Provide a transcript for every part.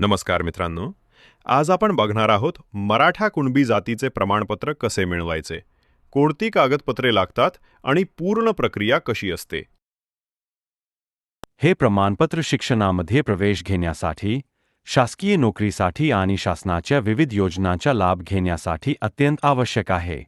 नमस्कार मित्रांनो. आज आपण बघणार आहोत मराठा कुणबी जातीचे प्रमाणपत्र कसे मिळवायचे? कोणती कागदपत्रे लागतात आणि पूर्ण प्रक्रिया कशी असते? हे प्रमाणपत्र शिक्षणामध्ये प्रवेश घेण्यासाठी शासकीय नोकरीसाठी आणि शासनाच्या विविध योजनांचा लाभ घेण्यासाठी अत्यंत आवश्यक आहे.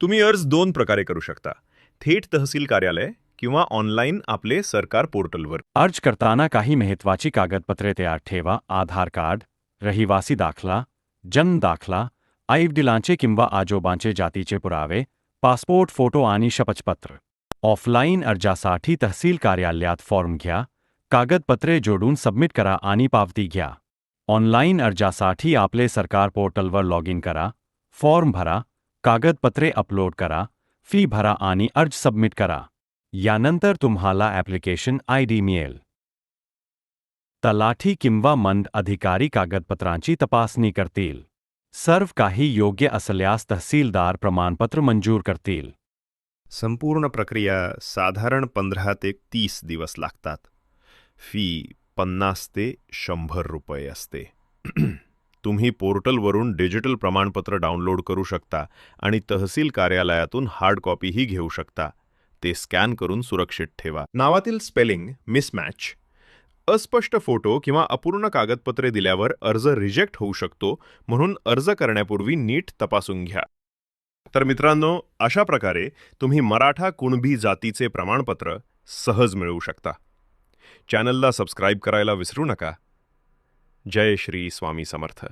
तुम्ही अर्ज दोन प्रकारे करू शकता. थेट तहसील कार्यालय किंवा ऑनलाईन आपले सरकार पोर्टलवर. अर्ज करताना काही महत्वाची कागदपत्रे तयार ठेवा आधार कार्ड रहिवासी दाखला जन्म दाखला आईवडिलांचे किंवा आजोबांचे जातीचे पुरावे पासपोर्ट फोटो आणि शपथपत्र. ऑफलाईन अर्जासाठी तहसील कार्यालयात फॉर्म घ्या कागदपत्रे जोडून सबमिट करा आणि पावती घ्या. ऑनलाईन अर्जासाठी आपले सरकार पोर्टलवर लॉग इन करा फॉर्म भरा कागदपत्रे अपलोड करा फी भरा आणि अर्ज सबमिट करा. यानंतर तुम्हाला ॲप्लिकेशन आय डी मिळेल. तलाठी किंवा मंद अधिकारी कागदपत्रांची तपासणी करतील. सर्व काही योग्य असल्यास तहसीलदार प्रमाणपत्र मंजूर करतील. संपूर्ण प्रक्रिया साधारण पंधरा ते तीस दिवस लागतात. फी पन्नास ते शंभर रुपये असते. तुम्ही पोर्टलवरून डिजिटल प्रमाणपत्र डाउनलोड करू शकता आणि तहसील कार्यालयातून हार्ड कॉपीही घेऊ शकता. ते स्कॅन करून सुरक्षित ठेवा. नावातील स्पेलिंग मिसमॅच. अस्पष्ट फोटो किंवा अपूर्ण कागदपत्रे दिल्यावर अर्ज रिजेक्ट होऊ शकतो म्हणून अर्ज करण्यापूर्वी नीट तपासून घ्या. तर मित्रांनो अशा प्रकारे तुम्ही मराठा कुणबी जातीचे प्रमाणपत्र सहज मिळवू शकता. चॅनलला सबस्क्राईब करायला विसरू नका. जय श्री स्वामी समर्थ.